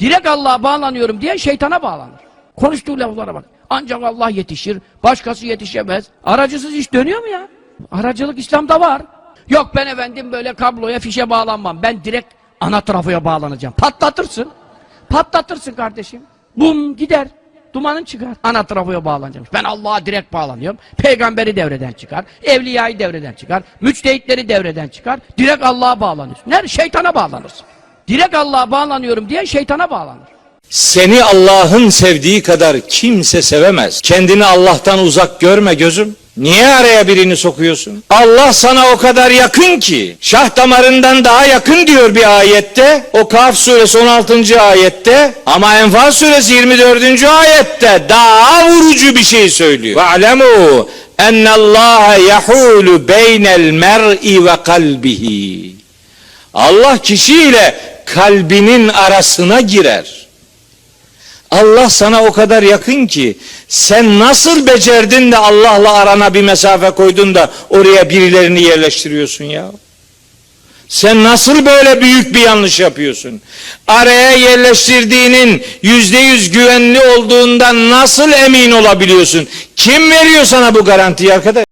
Direkt Allah'a bağlanıyorum diye şeytana bağlanır. Konuştuğu laflara bak. Ancak Allah yetişir, başkası yetişemez. Aracısız iş dönüyor mu ya? Aracılık İslam'da var. Yok ben efendim böyle kabloya, fişe bağlanmam. Ben direkt ana trafoya bağlanacağım. Patlatırsın. Patlatırsın kardeşim. Bum gider. Dumanın çıkar. Ana trafoya bağlanacağım. Ben Allah'a direkt bağlanıyorum. Peygamberi devreden çıkar. Evliyayı devreden çıkar. Müçtehitleri devreden çıkar. Direkt Allah'a bağlanıyorsun. Nerede? Şeytana bağlanırsın direkt Allah'a bağlanıyorum diye şeytana bağlanır. Seni Allah'ın sevdiği kadar kimse sevemez. Kendini Allah'tan uzak görme gözüm. Niye araya birini sokuyorsun? Allah sana o kadar yakın ki şah damarından daha yakın diyor bir ayette. O Kaf suresi 16. ayette ama Enfal suresi 24. ayette daha vurucu bir şey söylüyor. Ve alemu ennallaha yahulu beynel mer'i ve kalbihi. Allah kişiyle kalbinin arasına girer. Allah sana o kadar yakın ki sen nasıl becerdin de Allah'la arana bir mesafe koydun da oraya birilerini yerleştiriyorsun ya? Sen nasıl böyle büyük bir yanlış yapıyorsun? Araya yerleştirdiğinin yüzde yüz güvenli olduğundan nasıl emin olabiliyorsun? Kim veriyor sana bu garantiyi arkadaş?